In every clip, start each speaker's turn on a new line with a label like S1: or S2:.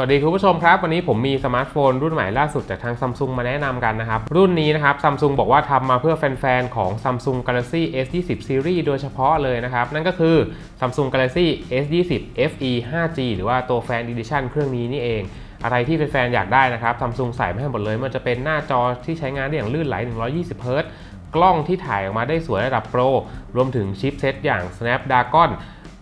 S1: วัสดีคุณผู้ชมครับ วันนี้ผมมีสมาร์ทโฟนรุ่นใหม่ล่าสุดจากทาง Samsung มาแนะนำกันนะครับ รุ่นนี้นะครับ Samsung บอกว่าทำมาเพื่อแฟนๆ ของ Samsung Galaxy S20 Series โดยเฉพาะเลยนะครับ นั่นก็คือ Samsung Galaxy S20 FE 5G หรือว่าตัว Fan Edition เครื่องนี้นี่เอง อะไรที่แฟนๆ อยากได้นะครับ Samsung ใส่มาให้หมดเลย มันจะเป็นหน้าจอที่ใช้งานได้อย่างลื่นไหล 120 Hz กล้องที่ถ่ายออกมาได้สวยระดับโปรรวมถึงชิปเซตอย่าง Snapdragon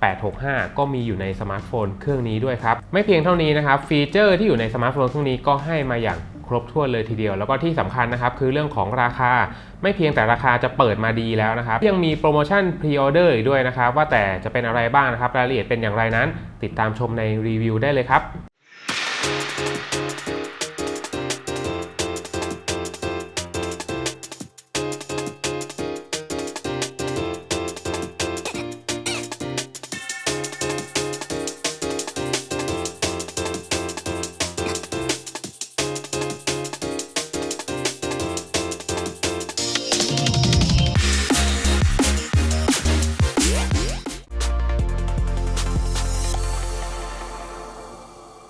S1: 865 ก็มีอยู่ในสมาร์ทโฟนเครื่องนี้ด้วยครับ ไม่เพียงเท่านี้นะครับ ฟีเจอร์ที่อยู่ในสมาร์ทโฟนเครื่องนี้ก็ให้มาอย่างครบถ้วนเลยทีเดียว แล้วก็ที่สำคัญนะครับ คือเรื่องของราคาไม่เพียงแต่ราคาจะเปิดมาดีแล้วนะครับ ยังมีโปรโมชั่นพรีออเดอร์อีกด้วยนะครับ ว่าแต่จะเป็นอะไรบ้างนะครับ รายละเอียดเป็นอย่างไรนั้น ติดตามชมในรีวิวได้เลยครับ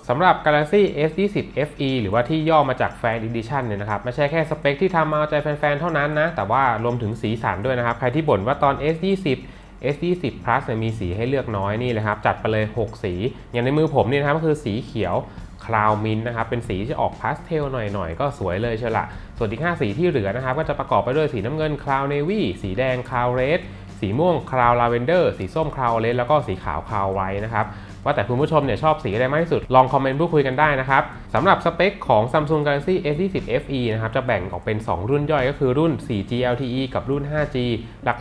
S1: สำหรับ Galaxy S20 FE หรือว่าที่ย่อมาจาก Fan Edition เนี่ยนะครับไม่ใช่แค่สเปคที่ทำมาเอาใจแฟนๆ เท่านั้นนะ แต่ว่ารวมถึงสีสันด้วยนะครับ ใครที่บ่นว่าตอน S20 S20 Plus เนี่ยมีสีให้เลือกน้อยนี่เลยครับ จัดไปเลย 6 สี อย่างในมือผมนี่นะครับก็คือสีเขียวคลาวมินนะครับเป็นสีที่ออกพาสเทลหน่อยๆ ก็สวยเลยเชียวละส่วนอีก 5 สีที่เหลือนะครับก็จะประกอบไปด้วยสีน้ำเงินคลาวเนวี่สีแดงคลาวเรดสีม่วงคลาวลาเวนเดอร์ สีส้มคลาวเลดแล้วก็สีขาวคลาวไวท์นะครับ ว่าแต่คุณผู้ชมเนี่ยชอบสีอะไรมากที่สุด ลองคอมเมนต์พูดคุยกันได้นะครับสำหรับสเปคของ Samsung Galaxy S20 FE นะครับจะแบ่งออกเป็น 2 รุ่นย่อยก็คือรุ่น 4G LTE กับรุ่น 5G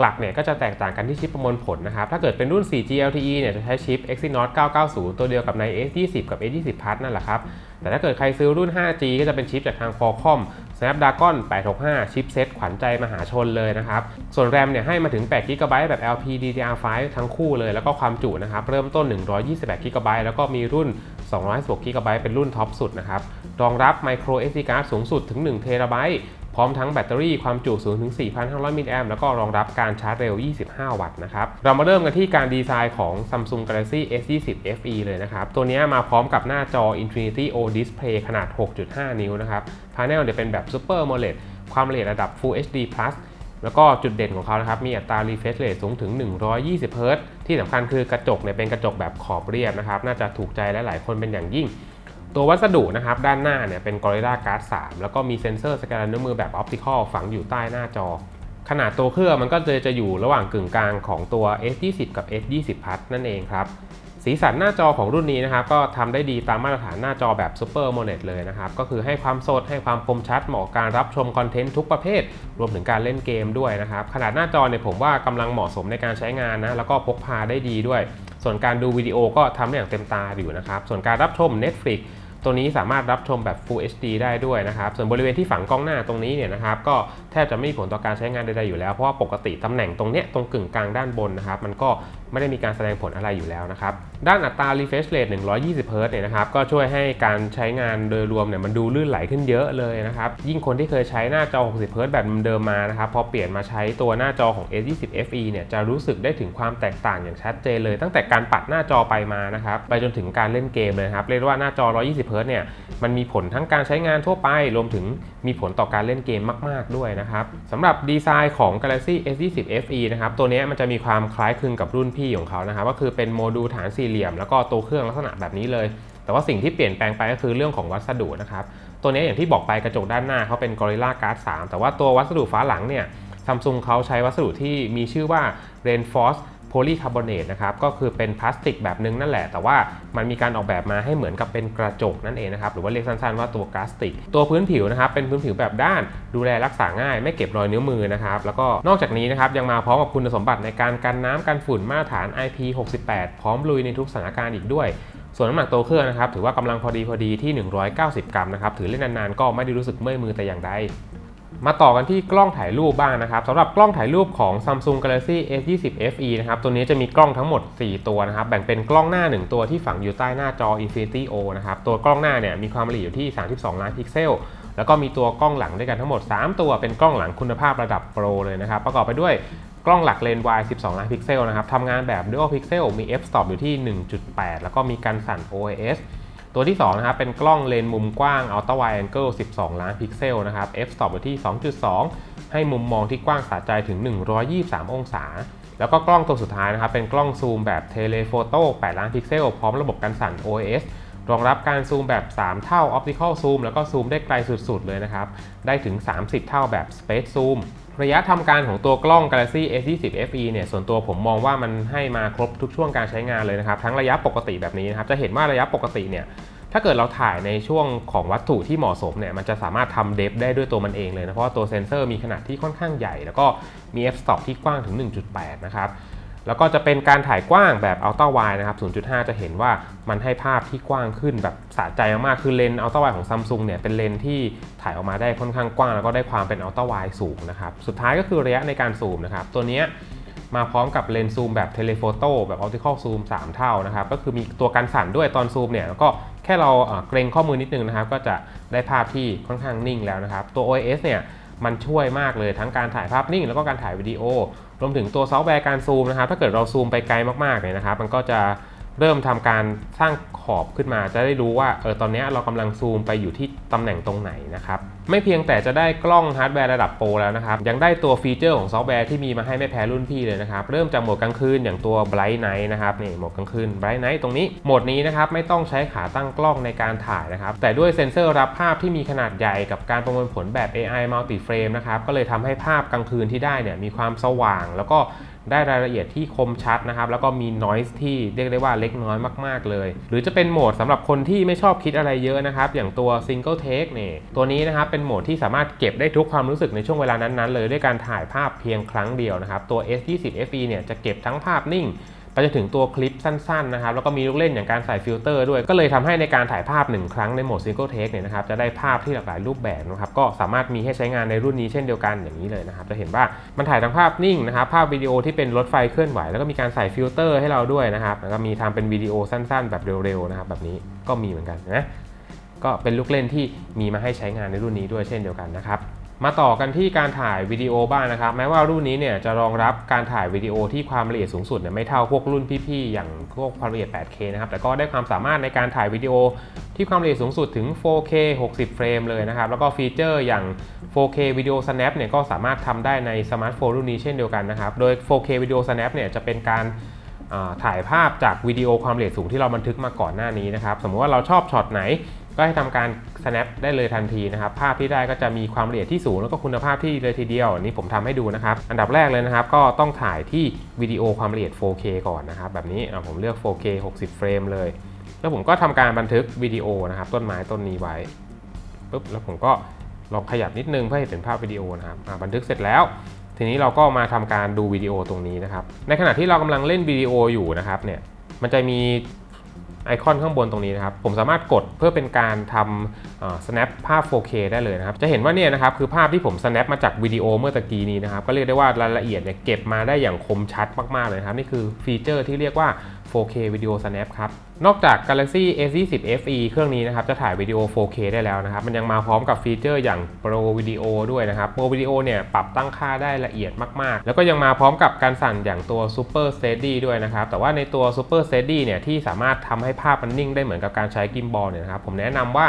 S1: หลักๆเนี่ยก็จะแตกต่างกันที่ชิปประมวลผลนะครับถ้าเกิดเป็นรุ่น 4G LTE เนี่ยจะใช้ชิป Exynos 990 ตัวเดียวกับใน S20 กับ S20 Plus นั่นแหละครับแต่ถ้าเกิดใครซื้อรุ่น 5G ก็จะเป็นชิปจากทาง Qualcomm Snapdragon 865 ชิปเซตขวัญใจมหาชนเลยนะครับ ส่วนแรมเนี่ยให้มาถึง8 g b แบบ LPDDR5 ทั้งคู่เลย แล้วก็ความจุนะครับ เริ่มต้น 128 g b แล้วก็มีรุ่น 216 g b เป็นรุ่นท็อปสุดนะครับ รองรับ micro SD card สูงสุดถึง1 t b พร้อมทั้งแบตเตอรี่ความจุสูงถึง 4,500 มิลลิแอมแล้วก็รองรับการชาร์จเร็ว 25 วัตต์นะครับ เรามาเริ่มกันที่การดีไซน์ของ Samsung Galaxy S20 FE เลยนะครับ ตัวนี้มาพร้อมกับหน้าจอ Infinity O Display ขนาด 6.5 นิ้วนะครับพาเนลเนี่ยเป็นแบบ Super AMOLED ความละเอียดระดับ Full HD Plus แล้วก็จุดเด่นของเขานะครับ มีอัตรา refresh rate สูงถึง 120 Hz ที่สำคัญคือกระจกเนี่ยเป็นกระจกแบบขอบเรียบนะครับ น่าจะถูกใจหลายๆคนเป็นอย่างยิ่ง ตัววัสดุนะครับด้านหน้าเนี่ยเป็น Gorilla Glass 3 แล้วก็มีเซ็นเซอร์สแกนนิ้วมือแบบออปติคอลฝังอยู่ใต้หน้าจอ ขนาดตัวเครื่องมันก็จะจะอยู่ระหว่างกึ่งกลางของตัว S20 กับ S20 Plus นั่นเองครับสีสันหน้าจอของรุ่นนี้นะครับก็ทำได้ดีตามมาตรฐานหน้าจอแบบ Super m o l e d เลยนะครับ ก็คือให้ความสดให้ความคมชัดเหมาะกับการรับชมคอนเทนต์ทุกประเภท รวมถึงการเล่นเกมด้วยนะครับ ขนาดหน้าจอเนี่ยผมว่ากำลังเหมาะสมในการใช้งานนะ แล้วก็พกพาได้ดีด้วย ส่วนการดูวิดีโอก็ทำได้อย่างเต็มตาอยู่นะครับ ส่วนการรับชม Netflix ตัวนี้สามารถรับชมแบบ Full HD ได้ด้วยนะครับ ส่วนบริเวณที่ฝังกล้องหน้าตรงนี้เนี่ยนะครับก็แทบจะไม่มีผลต่อการใช้งานใดๆอยู่แล้ว เพราะว่าปกติตำแหน่งตรงเนี้ยตรงกึ่งกลางด้านบนนะครับมันก็ไม่ได้มีการแสดงผลอะไรอยู่แล้วนะครับ ด้านอัตรา refresh rate 120 Hz เนี่ยนะครับก็ช่วยให้การใช้งานโดยรวมเนี่ยมันดูลื่นไหลขึ้นเยอะเลยนะครับ ยิ่งคนที่เคยใช้หน้าจอ 60 Hz แบบเดิมมานะครับพอเปลี่ยนมาใช้ตัวหน้าจอของ S20 FE เนี่ยจะรู้สึกได้ถึงความแตกต่างอย่างชัดเจนเลย ตั้งแต่การปัดหน้าจอไปมานะครับไปจนถึงการเล่นเกมเลยครับเรียกว่าหน้าจอ 120 Hz เนี่ยมันมีผลทั้งการใช้งานทั่วไป รวมถึงมีผลต่อการเล่นเกมมาก ๆ ด้วยนะครับสำหรับดีไซน์ของ Galaxy S20 FE นะครับตัวนี้มันจะมีความคล้ายคลึงกับรุ่นพี่ของเขานะครับก็คือเป็นโมดูลฐานสี่เหลี่ยม แล้วก็ตัวเครื่องลักษณะแบบนี้เลย แต่ว่าสิ่งที่เปลี่ยนแปลงไปก็คือเรื่องของวัสดุนะครับตัวนี้อย่างที่บอกไปกระจกด้านหน้าเขาเป็น Gorilla Glass 3 แต่ว่าตัววัสดุฝาหลังเนี่ยซัมซุงเขาใช้วัสดุที่มีชื่อว่า Reinforced ลีคาร์บอเนตนะครับก็คือเป็นพลาสติกแบบนึงนั่นแหละ แต่ว่ามันมีการออกแบบมาให้เหมือนกับเป็นกระจกนั่นเองนะครับหรือว่าเรียกสั้นๆว่าตัวกลาสติก ตัวพื้นผิวนะครับเป็นพื้นผิวแบบด้านดูแลรักษาง่าย ไม่เก็บรอยนิ้วมือนะครับแล้วก็นอกจากนี้นะครับยังมาพร้อมกับคุณสมบัติในการกันน้ำกันฝุ่นมาตรฐาน IP68 พร้อมลุยในทุกสถานการณ์อีกด้วยส่วนน้ำหนักตัวเครื่องนะครับถือว่ากำลังพอดีพอดีที่ 190 กรัมนะครับถือเล่นนานๆก็ไม่ได้รู้สึกเมื่อยมือแต่อย่างใด มาต่อกันที่กล้องถ่ายรูปบ้างนะครับสำหรับกล้องถ่ายรูปของ Samsung Galaxy S20 FE นะครับตัวนี้จะมีกล้องทั้งหมด 4 ตัวนะครับแบ่งเป็นกล้องหน้า 1 ตัวที่ฝังอยู่ใต้หน้าจอ Infinity O นะครับตัวกล้องหน้าเนี่ยมีความละเอียดอยู่ที่ 32 ล้านพิกเซล แล้วก็มีตัวกล้องหลังด้วยกันทั้งหมด 3 ตัวเป็นกล้องหลังคุณภาพระดับโปรเลยนะครับประกอบไปด้วยกล้องหลักเลนส์วาย12 ล้านพิกเซลนะครับทำงานแบบ Dual Pixel มี f stop อยู่ที่ 1.8 แล้วก็มีการสั่น OIS ตัวที่2นะครับเป็นกล้องเลนส์มุมกว้าง Ultra Wide Angle 12 ล้านพิกเซลนะครับ f stop อยู่ที่ 2.2 ให้มุมมองที่กว้างสะใจถึง 123 องศา แล้วก็กล้องตัวสุดท้ายนะครับเป็นกล้องซูมแบบเทเลโฟโต้8ล้านพิกเซล พร้อมระบบการสั่น OIS รองรับการซูมแบบ 3 เท่า Optical Zoom แล้วก็ซูมได้ไกลสุดๆ เลยนะครับ ได้ถึง 30 เท่าแบบ Space Zoom ระยะทำการของตัวกล้อง Galaxy S20 FE เนี่ยส่วนตัวผมมองว่ามันให้มาครบทุกช่วงการใช้งานเลยนะครับ ทั้งระยะปกติแบบนี้นะครับจะเห็นว่าระยะปกติเนี่ยถ้าเกิดเราถ่ายในช่วงของวัตถุที่เหมาะสมเนี่ยมันจะสามารถทำเดฟได้ด้วยตัวมันเองเลยนะเพราะว่าตัวเซนเซอร์มีขนาดที่ค่อนข้างใหญ่ แล้วก็มี f-stop ที่กว้างถึง 1.8 นะครับ แล้วก็จะเป็นการถ่ายกว้างแบบ Ultra Wide นะครับ 0.5 จะเห็นว่ามันให้ภาพที่กว้างขึ้นแบบสะใจมากๆ คือเลนส์ Ultra Wide ของ Samsung เนี่ยเป็นเลนส์ที่ถ่ายออกมาได้ค่อนข้างกว้าง แล้วก็ได้ความเป็น Ultra Wide สูงนะครับ สุดท้ายก็คือระยะในการซูมนะครับ ตัวนี้มาพร้อมกับเลนส์ซูมแบบเทเลโฟโต้แบบ Optical Zoom 3เท่านะครับ ก็คือมีตัวกันสั่นด้วยตอนซูมเนี่ยแล้วก็แค่เราเกรงข้อมือนิดนึงนะครับ ก็จะได้ภาพที่ค่อนข้างนิ่งแล้วนะครับ ตัว OIS เนี่ยมันช่วยมากเลยทั้งการถ่ายภาพนิ่ง แล้วก็การถ่ายวิดีโอ รวมถึงตัวซอฟต์แวร์การซูมนะครับถ้าเกิดเราซูมไปไกลมากๆเนี่ยนะครับ มันก็จะ เริ่มทำการสร้างขอบขึ้นมาจะได้รู้ว่าเออตอนนี้เรากำลังซูมไปอยู่ที่ตำแหน่งตรงไหนนะครับ ไม่เพียงแต่จะได้กล้องฮาร์ดแวร์ระดับโปรแล้วนะครับ ยังได้ตัวฟีเจอร์ของซอฟต์แวร์ที่มีมาให้ไม่แพ้รุ่นพี่เลยนะครับ เริ่มจากโหมดกลางคืนอย่างตัว Bright Night นะครับนี่โหมดกลางคืน Bright Night ตรงนี้โหมดนี้นะครับไม่ต้องใช้ขาตั้งกล้องในการถ่ายนะครับ แต่ด้วยเซ็นเซอร์รับภาพที่มีขนาดใหญ่กับการประมวลผลแบบ AI Multi Frame นะครับก็เลยทำให้ภาพกลางคืนที่ได้เนี่ยมีความสว่าง แล้วก็ ได้รายละเอียดที่คมชัดนะครับ แล้วก็มี noise ที่เรียกได้ว่าเล็กน้อยมาก ๆ เลย หรือจะเป็นโหมดสำหรับคนที่ไม่ชอบคิดอะไรเยอะนะครับ อย่างตัว Single Take เนี่ยตัวนี้นะครับเป็นโหมดที่สามารถเก็บได้ทุกความรู้สึกในช่วงเวลานั้นๆเลยด้วยการถ่ายภาพเพียงครั้งเดียวนะครับตัว S20 FE เนี่ยจะเก็บทั้งภาพนิ่ง ไปจนถึงตัวคลิปสั้นๆนะครับแล้วก็มีลูกเล่นอย่างการใส่ฟิลเตอร์ด้วย ก็เลยทำให้ในการถ่ายภาพ 1 ครั้งในโหมด Single Take เนี่ยนะครับจะได้ภาพที่หลากหลายรูปแบบนะครับก็สามารถมีให้ใช้งานในรุ่นนี้เช่นเดียวกันอย่างนี้เลยนะครับจะเห็นว่ามันถ่ายทั้งภาพนิ่งนะครับภาพวิดีโอที่เป็นรถไฟเคลื่อนไหว แล้วก็มีการใส่ฟิลเตอร์ให้เราด้วยนะครับแล้วก็มีทำเป็นวิดีโอสั้น ๆ แบบเร็วๆนะครับแบบนี้ก็มีเหมือนกันนะก็เป็นลูกเล่นที่มีมาให้ใช้งานในรุ่นนี้ด้วยเช่นเดียวกันนะครับ มาต่อกันที่การถ่ายวิดีโอบ้างนะครับ แม้ว่ารุ่นนี้เนี่ยจะรองรับการถ่ายวิดีโอที่ความละเอียดสูงสุดเนี่ยไม่เท่าพวกรุ่นพี่ๆ อย่างพวกความละเอียด 8K นะครับ แต่ก็ได้ความสามารถในการถ่ายวิดีโอที่ความละเอียดสูงสุดถึง 4K 60 เฟรมเลยนะครับ แล้วก็ฟีเจอร์อย่าง 4K Video Snap เนี่ยก็สามารถทำได้ในสมาร์ทโฟนรุ่นนี้เช่นเดียวกันนะครับ โดย 4K Video Snap เนี่ยจะเป็นการถ่ายภาพจากวิดีโอความละเอียดสูงที่เราบันทึกมาก่อนหน้านี้นะครับ สมมติว่าเราชอบช็อตไหน ก็ให้ทำการ snap ได้เลยทันทีนะครับ ภาพที่ได้ก็จะมีความละเอียดที่สูงแล้วก็คุณภาพที่เลยทีเดียวอันนี้ผมทำให้ดูนะครับ อันดับแรกเลยนะครับ ก็ต้องถ่ายที่วิดีโอความละเอียด 4K ก่อนนะครับ แบบนี้อะผมเลือก 4K 60 เฟรมเลย แล้วผมก็ทำการบันทึกวิดีโอนะครับ ต้นไม้ต้นนี้ไว้ปุ๊บแล้วผมก็ลองขยับนิดนึงเพื่อให้เห็นภาพวิดีโอนะครับบันทึกเสร็จแล้ว ทีนี้เราก็มาทำการดูวิดีโอตรงนี้นะครับ ในขณะที่เรากำลังเล่นวิดีโออยู่นะครับเนี่ยมันจะมี ไอคอนข้างบนตรงนี้นะครับ ผมสามารถกดเพื่อเป็นการทำ snap ภาพ 4K ได้เลยนะครับ จะเห็นว่าเนี่ยนะครับคือภาพที่ผม snap มาจากวิดีโอเมื่อตะกี้นี้นะครับ ก็เรียกได้ว่ารายละเอียดเนี่ยเก็บมาได้อย่างคมชัดมากๆเลยครับ นี่คือฟีเจอร์ที่เรียกว่า 4K Video Snap ครับ นอกจาก Galaxy S20 FE เครื่องนี้นะครับจะถ่ายวิดีโอ 4K ได้แล้วนะครับ มันยังมาพร้อมกับฟีเจอร์อย่าง Pro Video ด้วยนะครับ Pro Video เนี่ยปรับตั้งค่าได้ละเอียดมาก ๆ แล้วก็ยังมาพร้อมกับการสั่นอย่างตัว Super Steady ด้วยนะครับ แต่ว่าในตัว Super Steady เนี่ยที่สามารถทำให้ภาพมันนิ่งได้เหมือนกับการใช้กิมบอลเนี่ยนะครับ ผมแนะนำว่า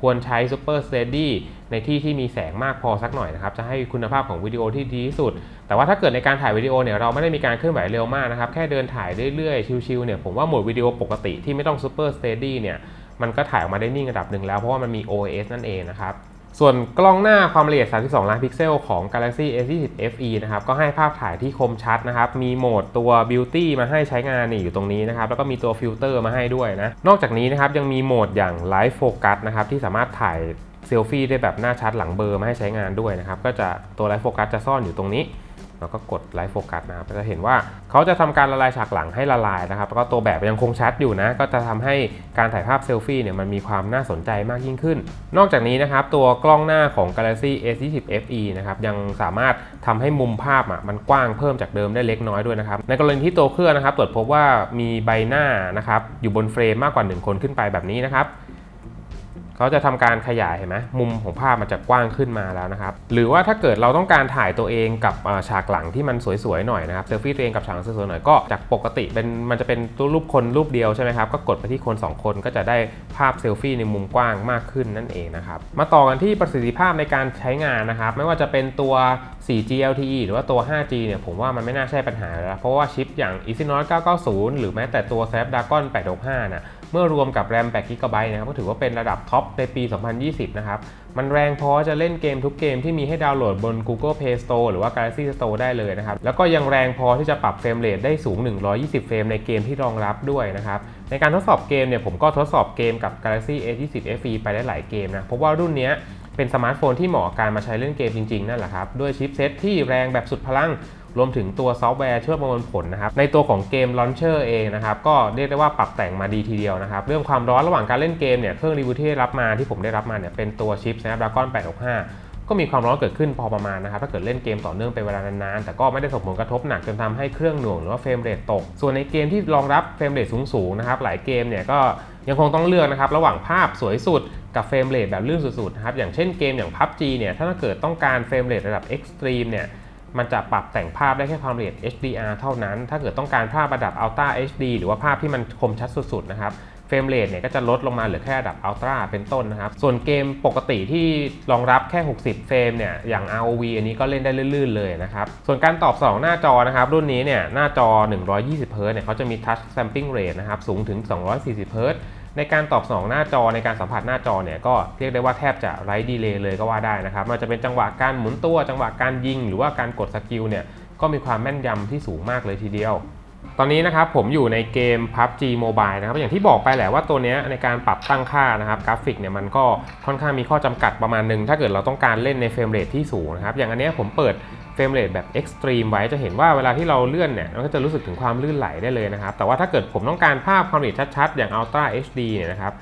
S1: ควรใช้ Super Steady ในที่ที่มีแสงมากพอสักหน่อยนะครับ จะให้คุณภาพของวิดีโอที่ดีที่สุด แต่ว่าถ้าเกิดในการถ่ายวิดีโอเนี่ยเราไม่ได้มีการเคลื่อนไหวเร็วมากนะครับ แค่เดินถ่ายเรื่อยๆ ชิวๆเนี่ยผมว่าโหมดวิดีโอปกติที่ไม่ต้อง Super Steady เนี่ยมันก็ถ่ายออกมาได้นิ่งระดับหนึ่งแล้วเพราะว่ามันมี OIS นั่นเองนะครับ ส่วนกล้องหน้าความละเอียด 32 ล้านพิกเซลของ Galaxy S20 FE นะครับ ก็ให้ภาพถ่ายที่คมชัดนะครับ มีโหมดตัว Beauty มาให้ใช้งานนี่อยู่ตรงนี้นะครับ แล้วก็มีตัวฟิลเตอร์มาให้ด้วยนะ นอกจากนี้นะครับ ยังมีโหมดอย่าง Live Focus นะครับ ที่สามารถถ่ายเซลฟี่ได้แบบหน้าชัดหลังเบลอร์มาให้ใช้งานด้วยนะครับ ก็จะตัว Live Focus จะซ่อนอยู่ตรงนี้ แล้วก็กดไลฟ์โฟกัสนะครับจะเห็นว่าเขาจะทำการละลายฉากหลังให้ละลายนะครับแล้วก็ตัวแบบยังคงชัดอยู่นะ ก็จะทำให้การถ่ายภาพเซลฟี่เนี่ยมันมีความน่าสนใจมากยิ่งขึ้น นอกจากนี้นะครับตัวกล้องหน้าของ Galaxy S20 FE นะครับยังสามารถทำให้มุมภาพอะมันกว้างเพิ่มจากเดิมได้เล็กน้อยด้วยนะครับ ในกรณีที่ตัวเครื่องนะครับตรวจพบว่ามีใบหน้านะครับอยู่บนเฟรมมากกว่า 1 คนขึ้นไปแบบนี้นะครับ เขาจะทำการขยายเห็นไหมมุมของภาพมันจะกว้างขึ้นมาแล้วนะครับ หรือว่าถ้าเกิดเราต้องการถ่ายตัวเองกับฉากหลังที่มันสวยๆหน่อยนะครับเซลฟี่ตัวเองกับฉากสวยๆหน่อยก็จากปกติเป็นมันจะเป็นตัวรูปคนรูปเดียวใช่ไหมครับก็กดไปที่คน 2 คนก็จะได้ภาพเซลฟี่ในมุมกว้างมากขึ้นนั่นเองนะครับมาต่อกันที่ประสิทธิภาพในการใช้งานนะครับ ไม่ว่าจะเป็นตัว 4G LTE หรือว่าตัว 5G เนี่ยผมว่ามันไม่น่าใช่ปัญหาแล้วเพราะว่าชิปอย่าง Exynos 990 หรือแม้แต่ตัว Snapdragon 865นะ เมื่อรวมกับ RAM 8 GB นะครับก็ถือว่าเป็นระดับท็อปในปี 2020 นะครับ มันแรงพอจะเล่นเกมทุกเกมที่มีให้ดาวน์โหลดบน Google Play Store หรือว่า Galaxy Store ได้เลยนะครับ แล้วก็ยังแรงพอที่จะปรับเฟรมเรทได้สูง 120 เฟรมในเกมที่รองรับด้วยนะครับ ในการทดสอบเกมเนี่ยผมก็ทดสอบเกมกับ Galaxy A20 FE ไปได้หลายเกมนะ เพราะว่ารุ่นนี้เป็นสมาร์ทโฟนที่เหมาะกับการมาใช้เล่นเกมจริงๆนั่นแหละครับ ด้วยชิปเซตที่แรงแบบสุดพลัง รวมถึงตัวซอฟต์แวร์ช่วยประมวลผลนะครับ ในตัวของเกมลอนเชอร์เองนะครับ ก็เรียกได้ว่าปรับแต่งมาดีทีเดียวนะครับ เรื่องความร้อนระหว่างการเล่นเกมเนี่ย เครื่องรีวิวที่ได้รับมาที่ผมได้รับมาเนี่ย เป็นตัวชิป Snapdragon 865ก็มีความร้อนเกิดขึ้นพอประมาณนะครับถ้าเกิดเล่นเกมต่อเนื่องเป็นเวลานานๆ แต่ก็ไม่ได้ส่งผลกระทบหนักจนทำให้เครื่องหน่วงหรือว่าเฟรมเรทตก ส่วนในเกมที่รองรับเฟรมเรทสูงๆนะครับหลายเกมเนี่ยก็ยังคงต้องเลือกนะครับระหว่างภาพสวยสุดกับเฟรมเรทแบบลื่นสุดๆนะครับอย่างเช่นเกมอย่าง PUBG เนี่ยถ้าเกิดต้องการเฟรมเรทระดับ Extreme เนี่ย มันจะปรับแต่งภาพได้แค่ความละเอียด HDR เท่านั้น ถ้าเกิดต้องการภาพระดับ Ultra HD หรือว่าภาพที่มันคมชัดสุดๆนะครับเฟรมเรทเนี่ยก็จะลดลงมาเหลือแค่ระดับ Ultra เป็นต้นนะครับ ส่วนเกมปกติที่รองรับแค่ 60 เฟรมเนี่ย อย่าง ROV อันนี้ก็เล่นได้ลื่นๆเลยนะครับ ส่วนการตอบสนองหน้าจอนะครับ รุ่นนี้เนี่ย หน้าจอ 120 Hz เนี่ยเขาจะมี Touch Sampling Rate นะครับ สูงถึง 240 Hz ในการตอบสนองหน้าจอในการสัมผัสหน้าจอเนี่ยก็เรียกได้ว่าแทบจะไร้ดีเลย์เลยก็ว่าได้นะครับมันจะเป็นจังหวะการหมุนตัว จังหวะการยิง หรือว่าการกดสกิลเนี่ยก็มีความแม่นยำที่สูงมากเลยทีเดียว ตอนนี้นะครับผมอยู่ในเกม PUBG Mobile นะครับอย่างที่บอกไปแหละว่าตัวเนี้ยในการปรับตั้งค่านะครับกราฟิกเนี่ยมันก็ค่อนข้างมีข้อจำกัดประมาณหนึงถ้าเกิดเราต้องการเล่นในเฟรมเรทที่สูงนะครับอย่างอันเนี้ยผมเปิด เฟรมเรทแบบ Extreme ไว้จะเห็นว่าเวลาที่เราเลื่อนเนี่ยมันก็จะรู้สึกถึงความลื่นไหลได้เลยนะครับ แต่ว่าถ้าเกิดผมต้องการภาพความละเอียดชัดๆ อย่าง Ultra HD เนี่ยนะครับ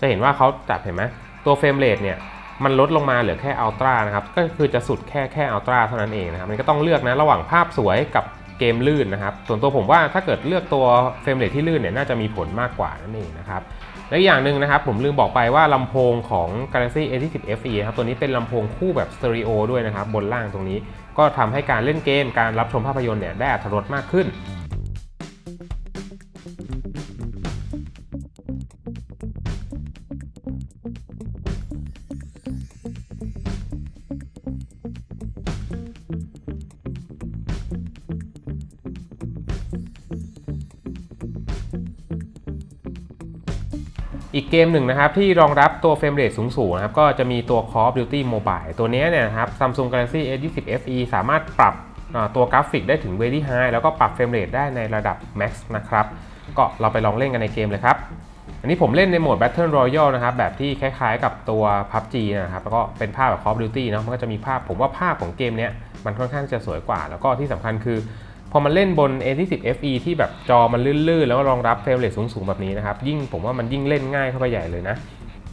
S1: จะเห็นว่าเขาจัดเห็นไหมตัวเฟรมเรทเนี่ยมันลดลงมาเหลือแค่อัลตร้านะครับ ก็คือจะสุดแค่แค่อัลตร้าเท่านั้นเองนะครับมันก็ต้องเลือกนะระหว่างภาพสวยกับเกมลื่นนะครับ ส่วนตัวผมว่าถ้าเกิดเลือกตัวเฟรมเรทที่ลื่นเนี่ยน่าจะมีผลมากกว่านั่นเองนะครับและอีกอย่างหนึ่งนะครับผมลืมบอกไปว่าลำโพงของ Galaxy A20 FE ครับตัวนี้เป็นลำโพงคู่แบบสเตอริโอด้วยนะครับบนล่างตรงนี้ ก็ทำให้การเล่นเกมการรับชมภาพยนตร์เนี่ยได้อรรถรสมากขึ้น อีกเกมหนึ่งนะครับ ที่รองรับตัวเฟรมเรทสูงๆนะครับ ก็จะมีตัว Call of Duty Mobile ตัวนี้เนี่ยนะครับ Samsung Galaxy A20 FE สามารถปรับตัวกราฟิกได้ถึง Very High แล้วก็ปรับเฟรมเรทได้ในระดับ Max นะครับ ก็เราไปลองเล่นกันในเกมเลยครับ อันนี้ผมเล่นในโหมด Battle Royale นะครับ แบบที่คล้ายๆกับตัว PUBG นะครับ แล้วก็เป็นภาพแบบ Call of Duty เนาะมันก็จะมีภาพผมว่าภาพของเกมเนี้ยมันค่อนข้างจะสวยกว่า แล้วก็ที่สำคัญคือ พอมันเล่นบน A20 FE ที่แบบจอมันลื่นๆ แล้วก็รองรับเฟรมเรทสูงๆ แบบนี้นะครับ ยิ่งผมว่ามันยิ่งเล่นง่ายเข้าไปใหญ่เลยนะ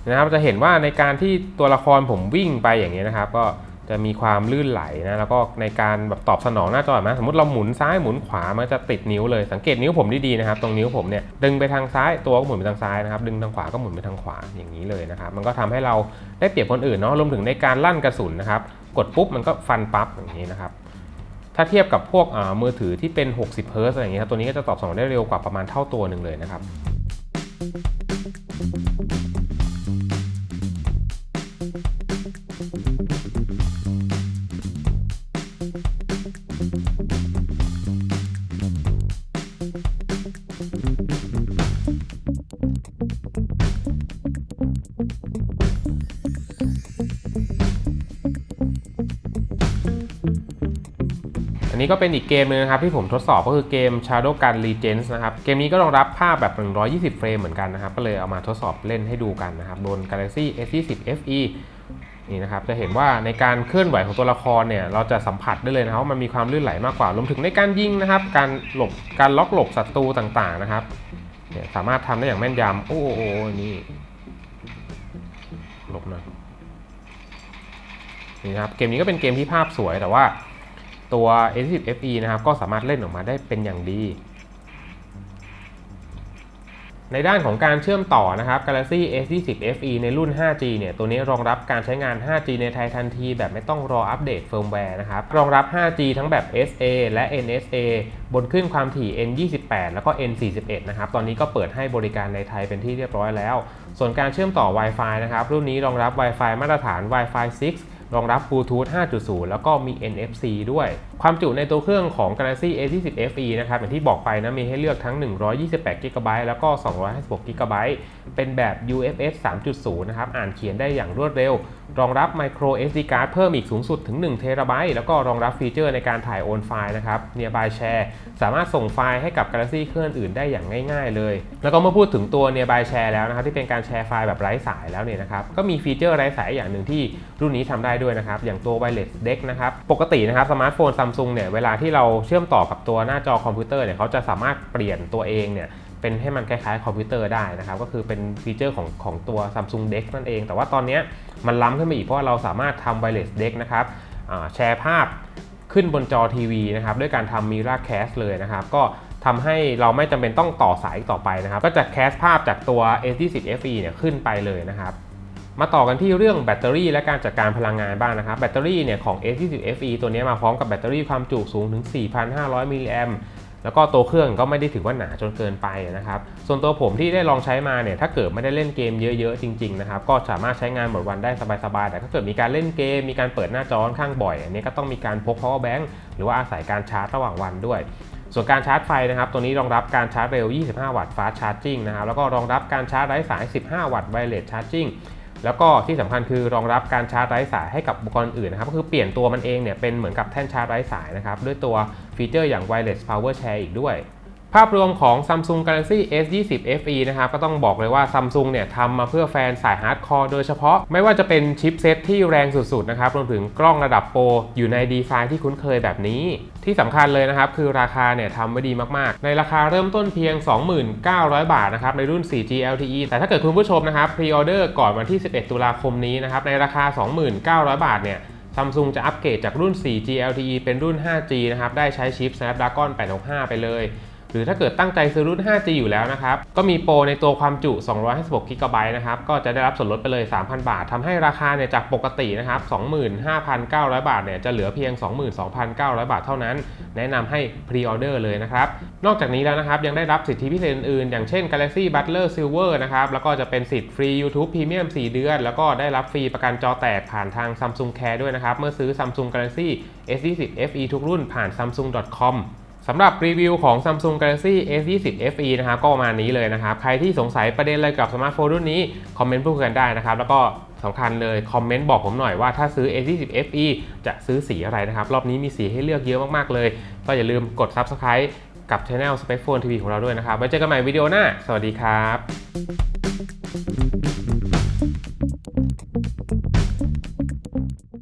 S1: นะครับจะเห็นว่าในการที่ตัวละครผมวิ่งไปอย่างนี้นะครับ ก็จะมีความลื่นไหลนะแล้วก็ในการแบบตอบสนองหน้าจอนะสมมติเราหมุนซ้ายหมุนขวามันจะติดนิ้วเลยสังเกตนิ้วผมดีๆนะครับ ตรงนิ้วผมเนี่ยดึงไปทางซ้ายตัวก็หมุนไปทางซ้ายนะครับ ดึงทางขวาก็หมุนไปทางขวาอย่างนี้เลยนะครับ มันก็ทำให้เราได้เปรียบคนอื่นเนาะรวมถึงในการลั่นกระสุนนะครับ กดปุ๊บมันก็ฟันปั๊บอย่างนี้นะครับ ถ้าเทียบกับพวกมือถือที่เป็น 60เฮิร์ตอะไรอย่างเงี้ยครับตัวนี้ก็จะตอบสนองได้เร็วกว่าประมาณเท่าตัวหนึ่งเลยนะครับ อันนี้ก็เป็นอีกเกมหนึงนะครับที่ผมทดสอบก็คือเกม Shadow Gun Legends นะครับเกมนี้ก็รองรับภาพแบบ 120 เฟรมเหมือนกันนะครับก็เลยเอามาทดสอบเล่นให้ดูกันนะครับบน Galaxy S20 FE นี่นะครับจะเห็นว่าในการเคลื่อนไหวของตัวละครเนี่ยเราจะสัมผัสได้เลยนะครับว่ามันมีความลื่นไหลมากกว่ารวมถึงในการยิงนะครับ การหลบการล็อกหลบศัตรูต่างๆนะครับเนี่ยสามารถทำได้อย่างแม่นยำโอ้โหโอ้โหนี่หลบหน่อยนี่นะครับเกมนี้ก็เป็นเกมที่ภาพสวยแต่ว่า ตัว A10 FE นะครับก็สามารถเล่นออกมาได้เป็นอย่างดี ในด้านของการเชื่อมต่อนะครับ Galaxy S20 FE ในรุ่น 5G เนี่ยตัวนี้รองรับการใช้งาน 5G ในไทยทันที แบบไม่ต้องรออัปเดตเฟิร์มแวร์นะครับ รองรับ 5G ทั้งแบบ SA และ NSA บนคลื่นความถี่ N28 แล้วก็ N41 นะครับ ตอนนี้ก็เปิดให้บริการในไทยเป็นที่เรียบร้อยแล้ว ส่วนการเชื่อมต่อ Wi-Fi นะครับรุ่นนี้รองรับ Wi-Fi มาตรฐาน Wi-Fi 6 รองรับ Bluetooth 5.0 แล้วก็มี NFC ด้วย ความจุในตัวเครื่องของ Galaxy A20 FE นะครับอย่างที่บอกไปนะมีให้เลือกทั้ง 128 GB แล้วก็ 256 GB เป็นแบบ UFS 3.0 นะครับ อ่านเขียนได้อย่างรวดเร็ว รองรับ Micro SD card เพิ่มอีกสูงสุดถึง1 t b แล้วก็รองรับฟีเจอร์ในการถ่ายโอนไฟล์นะครับ Nearby Share สามารถส่งไฟล์ให้กับ Galaxy เครื่องอื่นได้อย่างง่าย ๆ เลย แล้วก็เมื่อพูดถึงตัว Nearby Share แล้วนะครับที่เป็นการแชร์ไฟล์แบบไร้สายแล้วเนี่ยนะครับก็มีฟีเจอร์ไร้สายอย่างหนึ่งที่รุ่นนี้ทำได้ด้วยนะครับอย่างตัว Wireless Deck นะครับปกตินะครับสมาร์ทโฟน Samsung ซูงเนี่ยเวลาที่เราเชื่อมต่อกับตัวหน้าจอคอมพิวเตอร์เนี่ยเขาจะสามารถเปลี่ยนตัวเองเนี่ยเป็นให้มันคล้ายๆคอมพิวเตอร์ได้นะครับ ก็คือเป็นฟีเจอร์ของของตัว Samsung Dex นั่นเอง แต่ว่าตอนนี้มันล้ำขึ้นมาอีกเพราะาเราสามารถทำ Wireless Dex นะครับแชร์ภาพขึ้นบนจอทีวีนะครับด้วยการทำ Mirror Cast เลยนะครับ ก็ทำให้เราไม่จำเป็นต้องต่อสายต่อไปนะครับ ก็จะแคสภาพจากตัว A20 FE เนี่ยขึ้นไปเลยนะครับ มาต่อกันที่เรื่องแบตเตอรี่และการจัดการพลังงานบ้างนะครับ แบตเตอรี่เนี่ยของ A20 FE ตัวนี้มาพร้อมกับแบตเตอรี่ความจุสูงถึง 4,500 มิลลิแอมป์แล้วก็ตัวเครื่องก็ไม่ได้ถือว่าหนาจนเกินไปนะครับ ส่วนตัวผมที่ได้ลองใช้มาเนี่ยถ้าเกิดไม่ได้เล่นเกมเยอะๆจริงๆนะครับก็สามารถใช้งานหมดวันได้สบายๆ แต่ถ้าเกิดมีการเล่นเกม มีการเปิดหน้าจอค่อนข้างบ่อย อันนี้ก็ต้องมีการพก power bank หรือว่าอาศัยการชาร์จระหว่างวันด้วย ส่วนการชาร์จไฟนะครับ ตัวนี้รองรับการชาร์จเร็ว 25 วัตต์ fast charging นะครับ แล้วก็รองรับการชาร์จไร้สาย 15 วัตต์ wireless charging แล้วก็ที่สำคัญคือรองรับการชาร์จไร้สายให้กับอุปกรณ์อื่นนะครับก็คือเปลี่ยนตัวมันเองเนี่ยเป็นเหมือนกับแท่นชาร์จไร้สายนะครับด้วยตัวฟีเจอร์อย่าง wireless power share อีกด้วย ภาพรวมของ Samsung Galaxy S20 FE นะครับก็ต้องบอกเลยว่า Samsung เนี่ยทำมาเพื่อแฟนสายฮาร์ดคอร์โดยเฉพาะไม่ว่าจะเป็นชิปเซตที่แรงสุดๆนะครับรวมถึงกล้องระดับโปรอยู่ในดีไซน์ที่คุ้นเคยแบบนี้ ที่สำคัญเลยนะครับ คือราคาเนี่ยทำไว้ดีมากๆ ในราคาเริ่มต้นเพียง 29,000 บาทนะครับในรุ่น 4G LTE แต่ถ้าเกิดคุณผู้ชมนะครับพรีออเดอร์ก่อนวันที่ 11 ตุลาคมนี้นะครับในราคา 29,000 บาทเนี่ยซัมซุงจะอัปเกรดจากรุ่น 4G LTE เป็นรุ่น 5G นะครับได้ใช้ชิป Snapdragon 865 ไปเลย หรือถ้าเกิดตั้งใจซื้อรุ่น 5G อยู่แล้วนะครับ ก็มีโปรในตัวความจุ 256 g b นะครับ ก็จะได้รับส่วนลดไปเลย 3,000 บาท ทำให้ราคาเนี่ยจากปกตินะครับ 25,900 บาทเนี่ยจะเหลือเพียง 22,900 บาทเท่านั้น แนะนำให้พรีออเดอร์เลยนะครับ นอกจากนี้แล้วนะครับ ยังได้รับสิทธิพิเศษอื่นๆอย่างเช่น Galaxy Butler Silver นะครับ แล้วก็จะเป็นสิทธิ์ฟรี YouTube Premium 4 เดือน แล้วก็ได้รับฟรีประกันจอแตกผ่านทาง Samsung Care ด้วยนะครับ เมื่อซื้อ Samsung Galaxy S20 FE ทุกรุ่นผ่าน samsung.com สำหรับรีวิวของ Samsung Galaxy S20 FE นะครับก็ประมาณนี้เลยนะครับ ใครที่สงสัยประเด็นอะไรกับสมาร์ทโฟนรุ่นนี้ คอมเมนต์พูดกันได้นะครับ แล้วก็สำคัญเลยคอมเมนต์บอกผมหน่อยว่าถ้าซื้อ S20 FE จะซื้อสีอะไรนะครับ รอบนี้มีสีให้เลือกเยอะมากๆเลย ก็อย่าลืมกด Subscribe กับ Channel Spec Phone TV ของเราด้วยนะครับ ไว้เจอกันใหม่วิดีโอหน้า สวัสดีครับ